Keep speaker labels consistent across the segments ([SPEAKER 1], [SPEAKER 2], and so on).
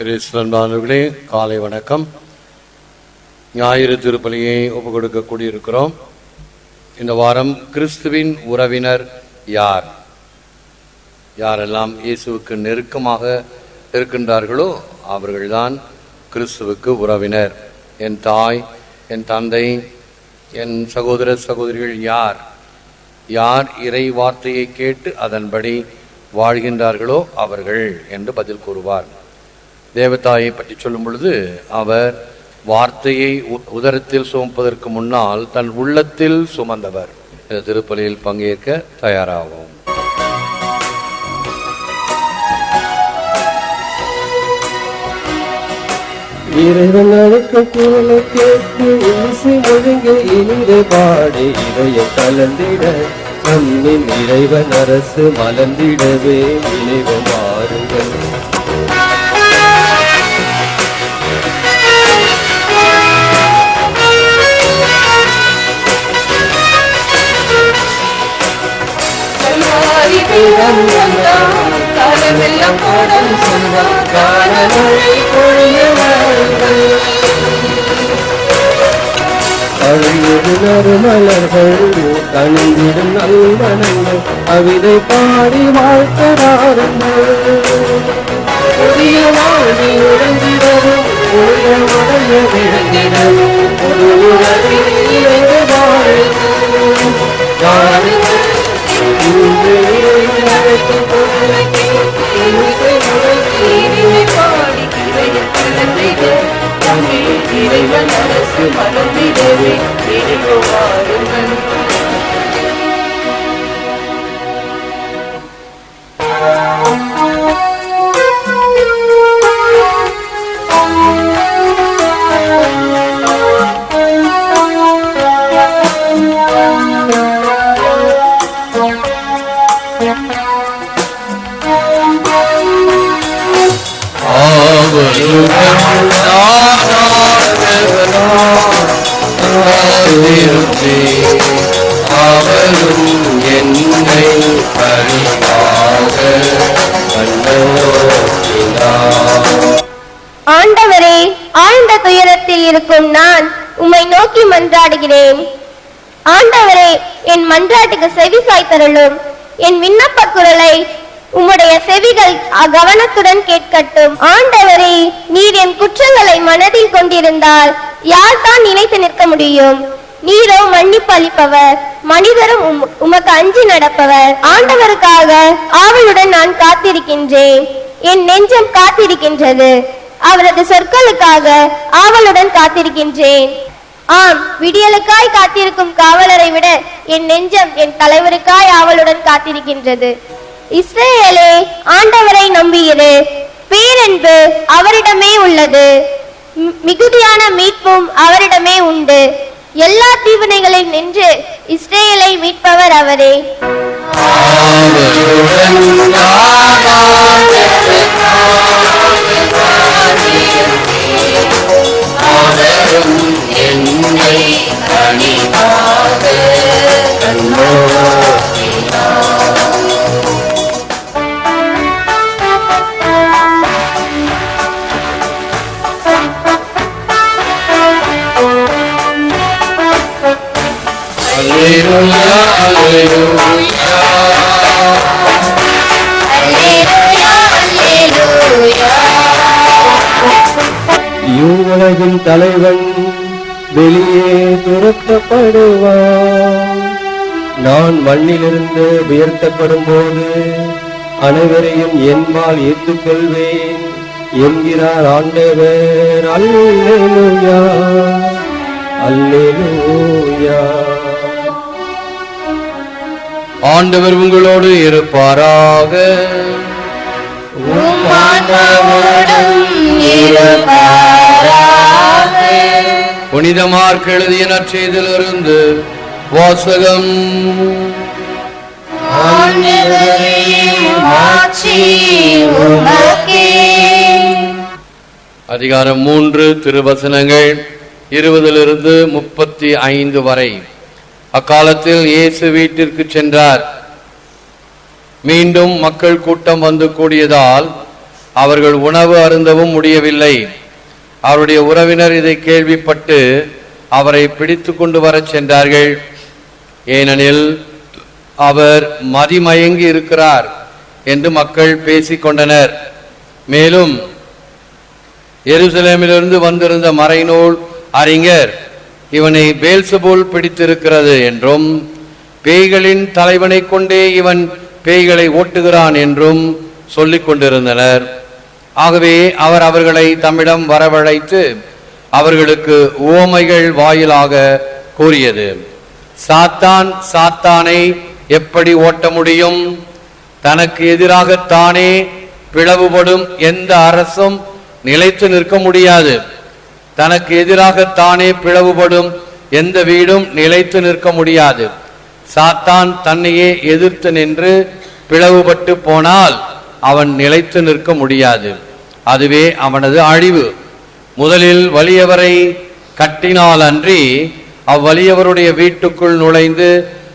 [SPEAKER 1] கிறிஸ்தன்பானவர்களே காலை வணக்கம். ஞாயிறு திருப்பலியை ஒப்பு கொடுக்க கூடியிருக்கிறோம் இந்த வாரம் கிறிஸ்துவின் உறவினர் யார்? யாரெல்லாம் இயேசுவுக்கு நெருக்கமாக இருக்கின்றார்களோ அவர்கள்தான் கிறிஸ்துவுக்கு உறவினர். என் தாய் என் தந்தை என் சகோதர சகோதரிகள் யார்? யார் இறை வார்த்தையை கேட்டு அதன்படி வாழ்கின்றார்களோ அவர்கள் என்று பதில் கூறுவார். தேவதாயை பற்றி சொல்லும் பொழுது அவர் வார்த்தையை உதரத்தில் சுமப்பதற்கு முன்னால் தன் உள்ளத்தில் சுமந்தவர். இந்த திருப்பலியில் பங்கேற்க தயாராகும்
[SPEAKER 2] இறைவன் அழைக்க குரலை கேட்டு இசை முழங்க இனித பாடி இறைய கலந்திட. நம்மின் இறைவன் அரசு மலர்ந்திடவே நினைவு மாறுங்கள் அழியது நறுமலர்கள் கணிந்திடும் நல்வனங்கள் அவிதை பாடி வாழ்த்தராருங்கள். புதிய வாழ்வி விழுந்திடவும் ஒரு உறவில் இணைந்து வாழுங்கள் இன்று அழைக்கும் இசை
[SPEAKER 3] பாடி இறைவன் அரசு மலர்ந்திடவே நினைவு வாருங்கள்
[SPEAKER 2] அவரும்
[SPEAKER 4] இருக்கும் நான் உம்மை நோக்கி மன்றாடுகிறேன். ஆண்டவரே என் மன்றாட்டுக்கு செவி சாய்த்தருளும் என் விண்ணப்ப குரலை உம்முடைய செவிகள் கவனத்துடன் கேட்கட்டும். ஆண்டவரே நீர் என் குற்றங்களை மனதில் கொண்டிருந்தால் யார் தான் நினைத்து நிற்க முடியும்? நீரோ மன்னிப்பு அளிப்பவர். மனிதரும் உம்- உமக்கு அஞ்சி நடப்பவர். ஆண்டவருக்காக ஆவலுடன் நான் காத்திருக்கின்றேன். என் நெஞ்சம் காத்திருக்கின்றது. அவரது சொற்களுக்காக ஆவலுடன் காத்திருக்கின்றேன். ஆம் விடியலுக்காய் காத்திருக்கும் காவலரை விட என் நெஞ்சம் என் தலைவருக்காய் ஆவலுடன் காத்திருக்கின்றது. இஸ்ரேலே ஆண்டவரை நம்பியிரு. பேரன்பு அவரிடமே உள்ளது. மி- மிகுதியான மீட்பும் அவரிடமே உண்டு. எல்லா தீவினைகளில் நின்று இஸ்ரேலை மீட்பவர் அவரே.
[SPEAKER 2] இவ்வுலகின் தலைவன் வெளியே துரத்தப்படுவான். நான் மண்ணிலிருந்து உயர்த்தப்படும் போது அனைவரையும் என்மால் ஏற்றுக்கொள்வேன் என்கிறார் ஆண்டவர். அல்லேலூயா அல்லேலூயா.
[SPEAKER 1] ஆண்டவர் உங்களோடு இருப்பாராக. புனித மார்க் எழுதிய நற்செய்திலிருந்து வாசகம். அதிகாரம் மூன்று திருவசனங்கள் இருபதிலிருந்து முப்பத்தி ஐந்து வரை. அக்காலத்தில் இயேசு வீட்டிற்கு சென்றார். மீண்டும் மக்கள் கூட்டம் வந்து கூடியதால் அவர்கள் உணவு அருந்தவும் முடியவில்லை. அவருடைய உறவினர் இதை கேள்விப்பட்டு அவரை பிடித்து கொண்டு வரச் சென்றார்கள். ஏனெனில் அவர் மதிமயங்கி இருக்கிறார் என்று மக்கள் பேசிக்கொண்டனர் மேலும் எருசலேமிலிருந்து வந்திருந்த மறைநூல் அறிஞர் இவனை பேல்சபோல் பிடித்திருக்கிறது என்றும் பேய்களின் தலைவனை கொண்டே இவன் பேய்களை ஓட்டுகிறான் என்றும் சொல்லிக் கொண்டிருந்தனர். ஆகவே அவர் அவர்களை தம்மிடம் வரவழைத்து அவர்களுக்கு ஓமைகள் வாயிலாக கூறியது. சாத்தான் சாத்தானை எப்படி ஓட்ட முடியும்? தனக்கு எதிராக தானே பிளவுபடும் எந்த அரசும் நிலைத்து நிற்க முடியாது. தனக்கு எதிராக தானே பிளவுபடும் எந்த வீடும் நிலைத்து நிற்க முடியாது. சாத்தான் தன்னையே எதிர்த்து நின்று பிளவுபட்டு போனால் அவன் நிலைத்து நிற்க முடியாது. அதுவே அவனது அழிவு. முதலில் வலியவரை கட்டினால் அன்றி அவ்வலியவருடைய வீட்டுக்குள் நுழைந்து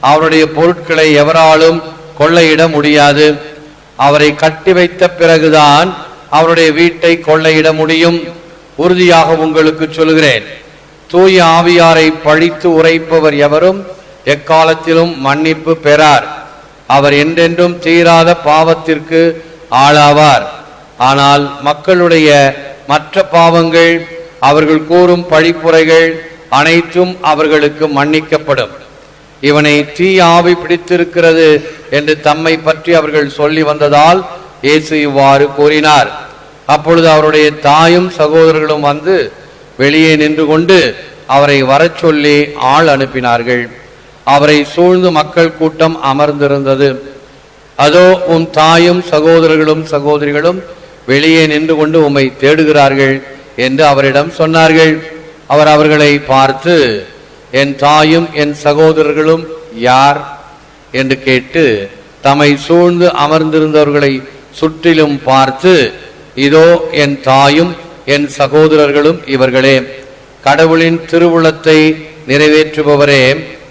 [SPEAKER 1] அவருடைய பொருட்களை எவராலும் கொள்ளையிட முடியாது. அவரை கட்டி வைத்த பிறகுதான் அவருடைய வீட்டை கொள்ளையிட முடியும். உறுதியாக உங்களுக்கு சொல்கிறேன் தூய ஆவியாரை பழித்து உரைப்பவர் எவரும் எக்காலத்திலும் மன்னிப்பு பெறார். அவர் என்றென்றும் தீராத பாவத்திற்கு ஆளாவார். ஆனால் மக்களுடைய மற்ற பாவங்கள் அவர்கள் கூறும் பழிப்புரைகள் அனைத்தும் அவர்களுக்கு மன்னிக்கப்படும். இவனை தீ ஆவி பிடித்திருக்கிறது என்று தம்மை பற்றி அவர்கள் சொல்லி வந்ததால் இயேசு இவ்வாறு கூறினார். அப்பொழுது அவருடைய தாயும் சகோதரர்களும் வந்து வெளியே நின்று கொண்டு அவரை வரச் சொல்லி ஆள் அனுப்பினார்கள். அவரை சூழ்ந்து மக்கள் கூட்டம் அமர்ந்திருந்தது. அதோ உம் தாயும் சகோதரர்களும் சகோதரிகளும் வெளியே நின்று கொண்டு உம்மை தேடுகிறார்கள் என்று அவரிடம் சொன்னார்கள். அவர் அவர்களை பார்த்து என் தாயும் என் சகோதரர்களும் யார்? என்று கேட்டு தம்மை சூழ்ந்து அமர்ந்திருந்தவர்களை சுற்றிலும் பார்த்து இதோ என் தாயும் என் சகோதரர்களும் இவர்களே. கடவுளின் திருவுளத்தை நிறைவேற்றுபவரே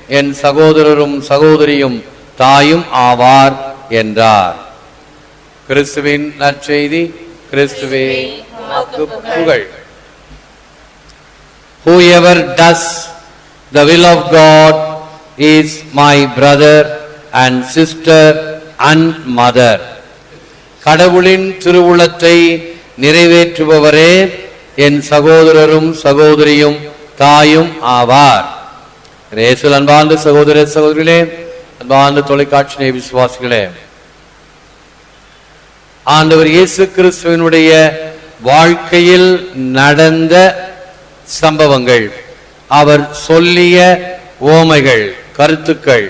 [SPEAKER 1] என் சகோதரரும் சகோதரியும் தாயும் ஆவார் என்றார். கிறிஸ்துவின் நற்செய்தி கிறிஸ்துவே உமக்கு புகழ் Whoever does the will of God is my brother and sister and mother. கடவுளின் திருவுளத்தை நிறைவேற்றுபவரே என் சகோதரரும் சகோதரியும் தாயும் ஆவார் ரேசுல் அன்பார்ந்த சகோதர சகோதரிகளே அன்பார்ந்த தொலைக்காட்சி விசுவாசிகளே ஆண்டவர் இயேசு கிறிஸ்துவனுடைய வாழ்க்கையில் நடந்த சம்பவங்கள் அவர் சொல்லிய ஓமைகள் கருத்துக்கள்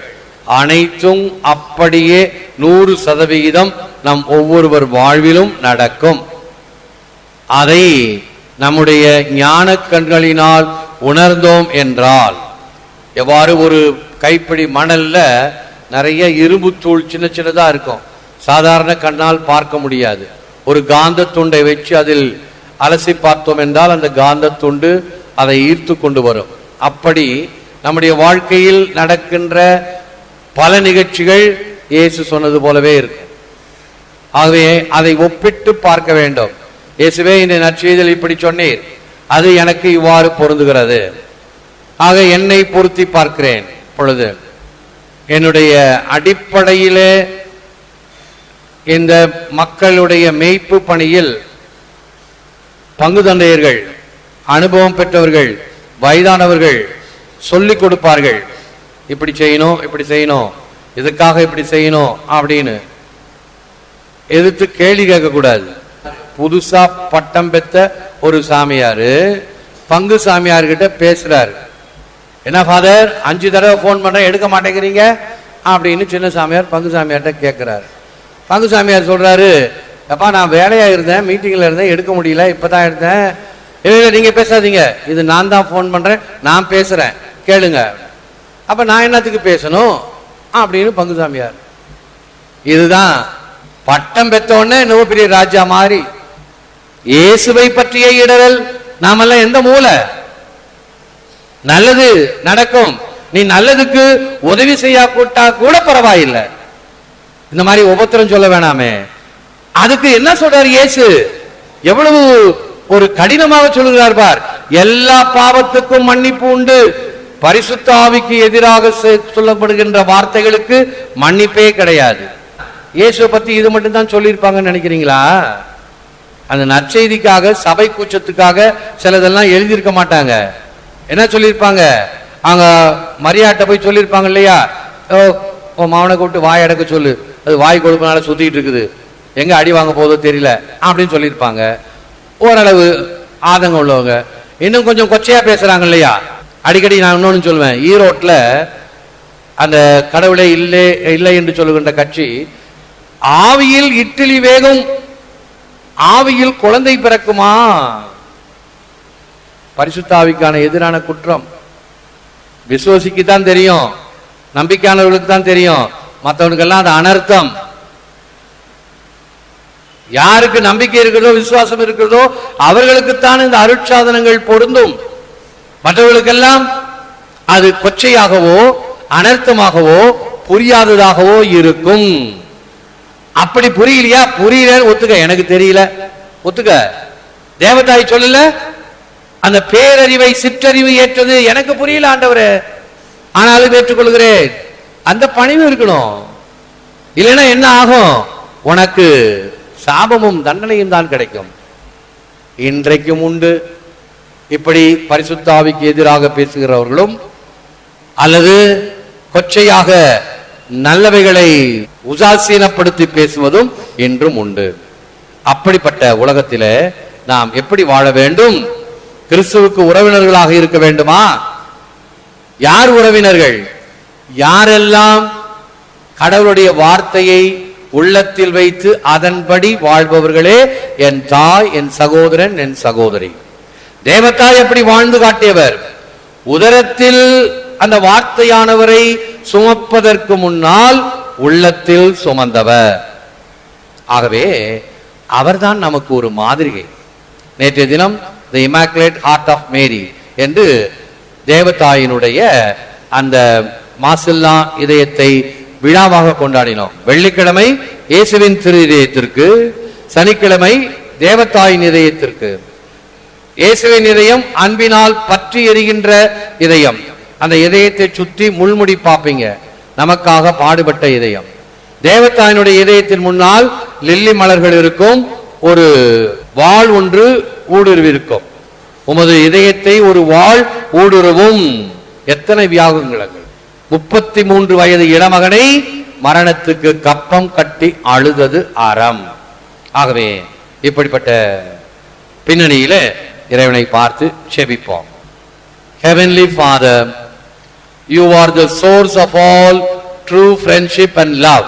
[SPEAKER 1] அனைத்தும் அப்படியே நூறு சதவிகிதம் நம் ஒவ்வொருவர் வாழ்விலும் நடக்கும். அதை நம்முடைய ஞான கண்களினால் உணர்ந்தோம் என்றால் எவ்வாறு ஒரு கைப்பிடி மணல்ல நிறைய இரும்பு தூள் சின்ன சின்னதா இருக்கும். சாதாரண கண்ணால் பார்க்க முடியாது. ஒரு காந்த துண்டை வச்சு அதில் அலசி பார்த்தோம் என்றால் அந்த காந்த துண்டு அதை ஈர்த்து கொண்டு வரும். அப்படி நம்முடைய வாழ்க்கையில் நடக்கின்ற பல நிகழ்ச்சிகள் இயேசு சொன்னது போலவே இருக்கும் ஆகவே அதை ஒப்பிட்டு பார்க்க வேண்டும். இயேசுவே இந்த நற்செய்தல் இப்படி சொன்னீர். அது எனக்கு இவ்வாறு பொருந்துகிறது. ஆக என்னை பொருத்தி பார்க்கிறேன். பொழுது என்னுடைய அடிப்படையிலே இந்த மக்களுடைய மேய்ப்பு பணியில் பங்கு தந்தையர்கள் அனுபவம் பெற்றவர்கள் வயதானவர்கள் சொல்லிக் கொடுப்பார்கள். இப்படி செய்யணும் இப்படி செய்யணும் இதுக்காக இப்படி செய்யணும் அப்படின்னு எதிர்த்து கேள்வி கேட்கக்கூடாது. புதுசா பட்டம் பெற்ற ஒரு சாமியாரு பங்கு சாமியார்கிட்ட பேசுறாரு. என்ன ஃபாதர் அஞ்சு தடவை ஃபோன் பண்றேன் எடுக்க மாட்டேங்கிறீங்க? அப்படின்னு சின்ன சாமியார் பங்கு சாமியார்கிட்ட கேட்கிறாரு பங்கு சாமியார் சொல்றாரு அப்பா நான் வேலையாக இருந்தேன் மீட்டிங்கில் இருந்தேன் எடுக்க முடியல இப்பதான் எடுத்தேன். இல்லை இல்லை நீங்கள் பேசாதீங்க. இது நான் தான் ஃபோன் பண்ணுறேன் நான் பேசுகிறேன் கேளுங்க. அப்போ நான் என்னத்துக்கு பேசணும்? அப்படின்னு பங்கு சாமியார் இதுதான் பட்டம் பெற்ற இன்னும் பெரிய ராஜா மாதிரி இயேசுவை பற்றிய இடரல் நாமெல்லாம் எந்த மூலை? நல்லது நடக்கும். நீ நல்லதுக்கு உதவி செய்யா கூட்டா கூட பரவாயில்லை. இந்த மாதிரி உபத்திரம் சொல்ல வேணாமே. அதுக்கு என்ன சொல்றாரு இயேசு? எவ்வளவு ஒரு கடினமாக சொல்லுகிறார் பார். எல்லா பாவத்துக்கும் மன்னிப்பு உண்டு. பரிசுத்தாவிக்கு எதிராக செ- சொல்லப்படுகின்ற வார்த்தைகளுக்கு மன்னிப்பே கிடையாது. இயேசுவை பத்தி இது மட்டும் தான் சொல்லியிருப்பாங்கன்னு நினைக்கிறீங்களா? அந்த நற்செய்திக்காக சபை கூச்சத்துக்காக சிலதெல்லாம் எழுதியிருக்க மாட்டாங்க. என்ன சொல்லியிருப்பாங்க? அவங்க மரியாட்ட போய் சொல்லியிருப்பாங்க இல்லையா? ஓ உன் மாவனை கூப்பிட்டு வாய் அடக்க சொல்லு. அது வாய் கொடுப்பனால சுத்திட்டு இருக்குது. எங்க அடி வாங்க போதோ தெரியல அப்படின்னு சொல்லியிருப்பாங்க. ஓரளவு ஆதங்கம் உள்ளவங்க. இன்னும் கொஞ்சம் கொச்சையா பேசுறாங்க இல்லையா? அடிக்கடி நான் இன்னொன்னு சொல்லுவேன் ஈரோட்ல அந்த கடவுளே இல்லை இல்லை என்று சொல்லுகின்ற கட்சி ஆவியில் இட்லி வேகும் ஆவியில் குழந்தை பிறக்குமா? பரிசுத்தாவிக்கான எதிரான குற்றம். விசுவசிக்கு தான் தெரியும். நம்பிக்கையானவர்களுக்கு தான் தெரியும். மற்றவனுக்கெல்லாம் அது அனர்த்தம். யாருக்கு நம்பிக்கை இருக்கிறதோ விசுவாசம் இருக்கிறதோ அவர்களுக்குத்தான் இந்த அருட்சாதனங்கள் பொருந்தும். மற்றவர்களுக்கெல்லாம் அது கொச்சையாகவோ அனர்த்தமாகவோ புரியாததாகவோ இருக்கும். அப்படி புரியலையா? புரியலன்னு ஒத்துக்க. எனக்கு தெரியல. ஒத்துக்க. தேவதாய் சொல்லல அந்த பேரறிவை சிற்றறிவு ஏற்றது எனக்கு புரியல ஆண்டவரே. ஆனாலும் ஏற்றுக்கொள்கிறேன். அந்த பணிவு இருக்கணும். இல்லைன்னா என்ன ஆகும்? உனக்கு சாபமும் தண்டனையும் தான் கிடைக்கும். இன்றைக்கும் உண்டு. இப்படி பரிசுத்தாவிக்கு எதிராக பேசுகிறவர்களும் அல்லது கொச்சையாக நல்லவைகளை உதாசீனப்படுத்தி பேசுவதும் இன்றும் உண்டு. அப்படிப்பட்ட உலகத்தில் நாம் எப்படி வாழ வேண்டும்? கிறிஸ்துவுக்கு உறவினர்களாக இருக்க வேண்டுமா? யார் உறவினர்கள்? யாரெல்லாம் கடவுளுடைய வார்த்தையை உள்ளத்தில் வைத்து அதன்படி வாழ்பவர்களே என் தாய் என் சகோதரன் என் சகோதரி. தேவத்தாய் எப்படி வாழ்ந்து காட்டியவர்? உதரத்தில் அந்த வார்த்தையானவரை சுமப்பதற்கு முன்னால் உள்ளத்தில் சுமந்தவர். ஆகவே அவர்தான் நமக்கு ஒரு மாதிரிகை. நேற்றைய தினம் the immaculate heart of Mary என்று தேவதாயினுடைய அந்த மாசில்லா இதயத்தை விழாவாக கொண்டாடினோம். வெள்ளிக்கிழமை இயேசுவின் திரு இதயத்திற்கு சனிக்கிழமை தேவத்தாயின் இதயத்திற்கு. இயேசுவின் இதயம் அன்பினால் பற்றி எறிகின்ற இதயம். அந்த இதயத்தை சுற்றி முள்முடி பார்ப்பீங்க நமக்காக பாடுபட்ட இதயம். தேவத்தாயினுடைய இதயத்தின் முன்னால் லில்லி மலர்கள் இருக்கும். ஒரு வாள் ஒன்று ஊடுருவிருக்கும். உமது இதயத்தை ஒரு வாள் ஊடுருவும். எத்தனை வியாகங்களங்கள் முப்பத்தி மூன்று வயது இளமகனை மரணத்துக்கு கப்பம் கட்டி அழுதது அறம் ஆகவே இப்படிப்பட்ட பின்னணியில இறைவனை பார்த்து செபிப்போம் Heavenly Father you are the source of all true friendship and love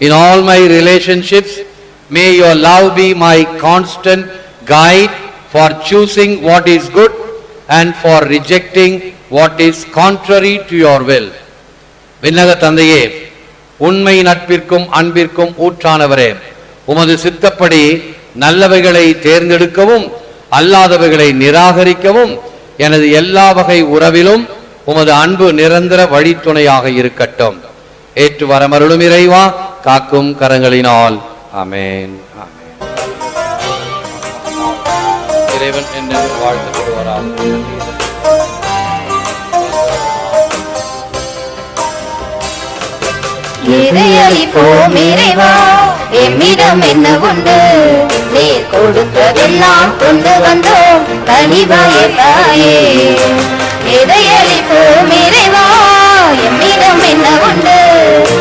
[SPEAKER 1] in all my relationships may your love be my constant guide for choosing what is good and for rejecting what is contrary to your will. விண்ணக தந்தையே உண்மை நட்பிற்கும் அன்பிற்கும் ஊற்றானவரே உமது சித்தப்படி நல்லவைகளை தேர்ந்தெடுக்கவும் அல்லாதவைகளை நிராகரிக்கவும் எனது எல்லா வகை உறவிலும் உமது அன்பு நிரந்தர வழித்துணையாக இருக்கட்டும். ஏற்று வரமருளும் இறைவா காக்கும் கரங்களினால். அமேன் இறைவன் என்று வாழ்த்தப்படுவாராம்
[SPEAKER 3] இறையளிப்போம் இறைவா? எம்மிடம் என்ன உண்டு? நீ கொடுத்ததெல்லாம் கொண்டு வந்தோம். கனிவாய தாயே. இறையளிப்போம் இறைவா? எம்மிடம் என்ன உண்டு?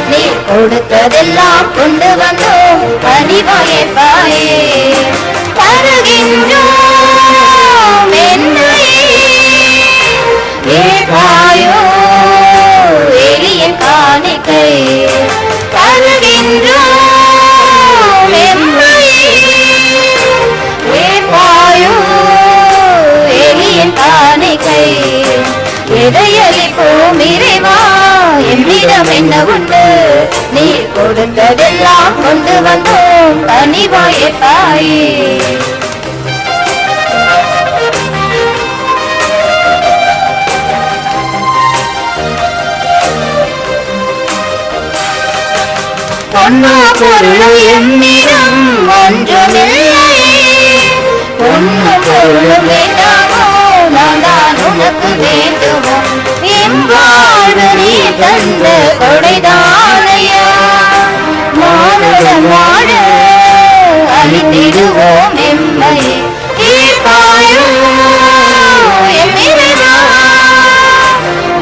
[SPEAKER 3] நீ கொடுத்ததெல்லாம் கொண்டு வந்தோம். கனிவாய தாயே. தருகின்றோம். ஏகாயோ எளிய காணிக்கை தருகின்றோம் எம்மையே எளிய காணிக்கை எதையளிப்போம் இறைவா? என்னிடம் என்ன உண்டு? கொடுத்ததெல்லாம் கொண்டு வந்தோம். கனிவாய தாயே பொன்னு பொருளும் வேண்டாமோ நான் உனக்கு வேண்டுமோ எம்பாடு நீ தந்த கொடைதானையா மானுடம் வாழ அழித்திடுவோம் எம்மையே தீர்ப்பாயோ எம்மிரதா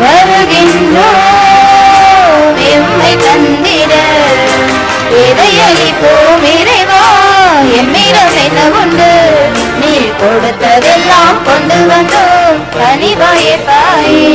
[SPEAKER 3] வருகின்றோம் கருணை தந்திட. இதையளிப்போம் இறைவா எம்மிடம் என்ன உண்டு? நீ கொடுத்ததெல்லாம் கொண்டு வந்தோம் கனிவாயே பாயே.